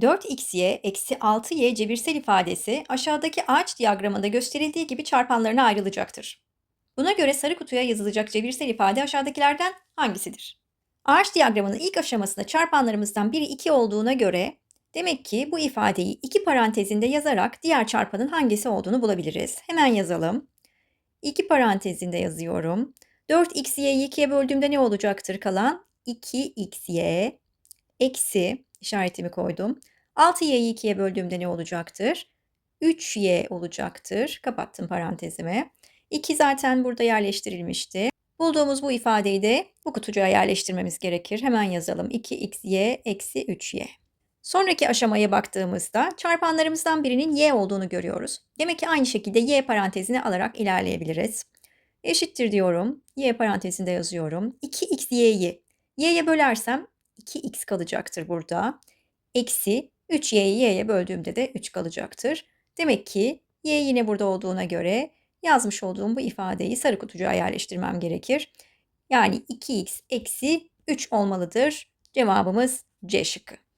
4xy eksi 6y cebirsel ifadesi aşağıdaki ağaç diyagramında gösterildiği gibi çarpanlarına ayrılacaktır. Buna göre sarı kutuya yazılacak cebirsel ifade aşağıdakilerden hangisidir? Ağaç diyagramının ilk aşamasında çarpanlarımızdan biri 2 olduğuna göre demek ki bu ifadeyi iki parantezinde yazarak diğer çarpanın hangisi olduğunu bulabiliriz. Hemen yazalım. 2 parantezinde yazıyorum. 4xy'yi 2'ye böldüğümde ne olacaktır kalan? 2xy eksi işaretimi koydum. 6y'yi 2'ye böldüğümde ne olacaktır? 3y olacaktır. Kapattım parantezimi. 2 zaten burada yerleştirilmişti. Bulduğumuz bu ifadeyi de bu kutucuğa yerleştirmemiz gerekir. Hemen yazalım. 2xy eksi 3y. Sonraki aşamaya baktığımızda çarpanlarımızdan birinin y olduğunu görüyoruz. Demek ki aynı şekilde y parantezini alarak ilerleyebiliriz. Eşittir diyorum. y parantezinde yazıyorum. 2xy'yi y'ye bölersem 2x kalacaktır burada. Eksi 3y'yi y'ye böldüğümde de 3 kalacaktır. Demek ki y yine burada olduğuna göre yazmış olduğum bu ifadeyi sarı kutucuğa yerleştirmem gerekir. Yani 2x eksi 3 olmalıdır. Cevabımız C şıkkı.